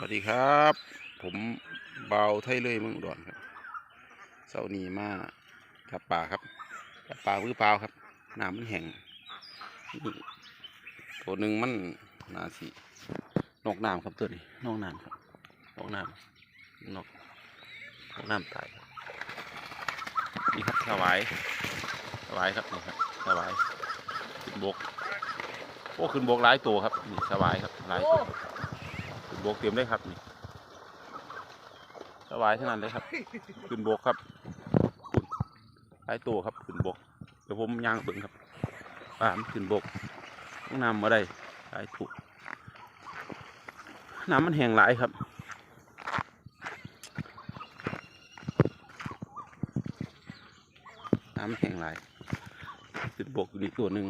วัสดีครับ ผมเบาไทยเลยเมืองอุดรครับเสาร์นี้มาจับปลาครับจับปลาพื้เปล่าครับน้ำมันแห้งตัวหนึ่งมันนาสีนกน้ำครับตัวนี้นกน้ำครับนกน้ำนกนกน้ำตายนี่ครับสวายสวายครับนี่ครับสวายขึ้นบกโอ้ขึ้นบกหลายตัวครับนี่สวายครับหลายตัว โบกเตรียมเลยครับนี่สบายเท่านั้นเลยครับ ขึ้นบกครับขึ้นหลายตัวครับขึ้นบกเดี๋ยวผมย่างเบิ่งครับป่ามันขึ้นบกต้องนำมาได้หลายถูกน้ำมันแห้งหลายครับน้ำแห้งหลายขึ้นบกอยู่นี่ตัวหนึ่ง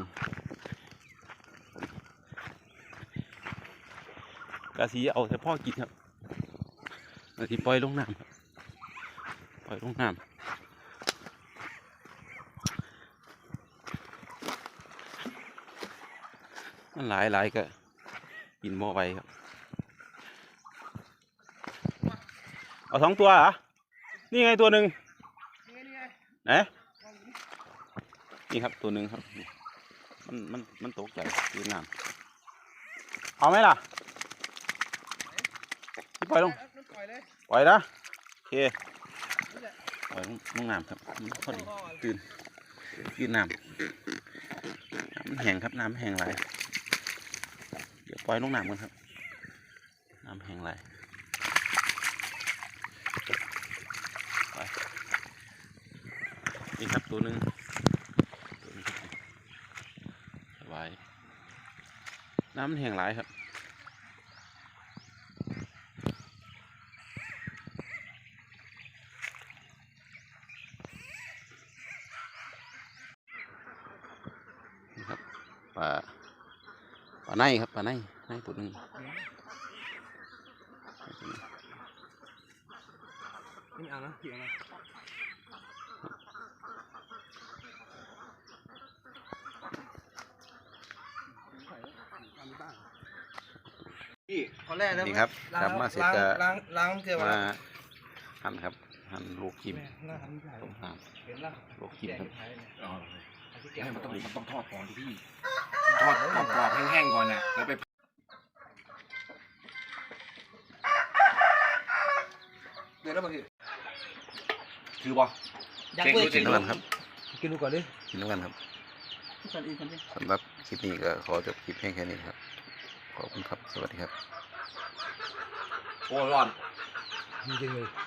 กะสีเอาแต่พ่อกินครับกะสีปล่อยลงน้ำครับปล่อยลงน้ำมันหลายหลายก็กินบ่ไหวครับ เอาสองตัวเหรอ นี่ไงตัวหนึ่งไหนนี่ครับตัวหนึ่งครับ มันมันมันตกใจยืนน้ำเอาไหมล่ะ ปล่อยลงปล่อยเลยปล่อยนะโอเคปล่อยลงลงน้ำครับมันพอดีตื่นยืนน้ำน้ำมันแห้งครับน้ำมันแห้งไหลายเดี๋ยวปล่อยลงน้ำกันครับน้ำแห้งไหลายไปนี่ครับตัวหนึ่งตัวหนึ่งครับสบายน้ำมันแห้งไหลายครับ นี่ครับ ปลาปลาในครับปลาในในตัวหนึงนี่เอานะพี่เอานะพี่คนแรกแล้วนี่ครับล้างครับมาเสร็จล้างก็ล้างล้างเกลือมามาหั่นครับหั่นลูกกิมหน้าทำที่ถ่ายต้มหั่นเห็นแล้วลูกกิมครับอ๋อที่แก ไม่มันต้องมัมันต้องทอดก่อนที่พี่ ทอดกรอบๆแห้งๆก่อนน่ะแล้วไปเดี๋ยวแล้วมาพี่คือบ่ยังเช็คไม่ดูกิกินนแล้วกันครับกินดูก่อนดิกินแล้วกันครับก่อนอีกก่อนดิสำหรับคลิปนี้ก็ขอจบคลิปเพียงแค่นี้ครับ ขอบคุณครับ สวัสดีครับ โอ้ร้อนจริงๆเลยร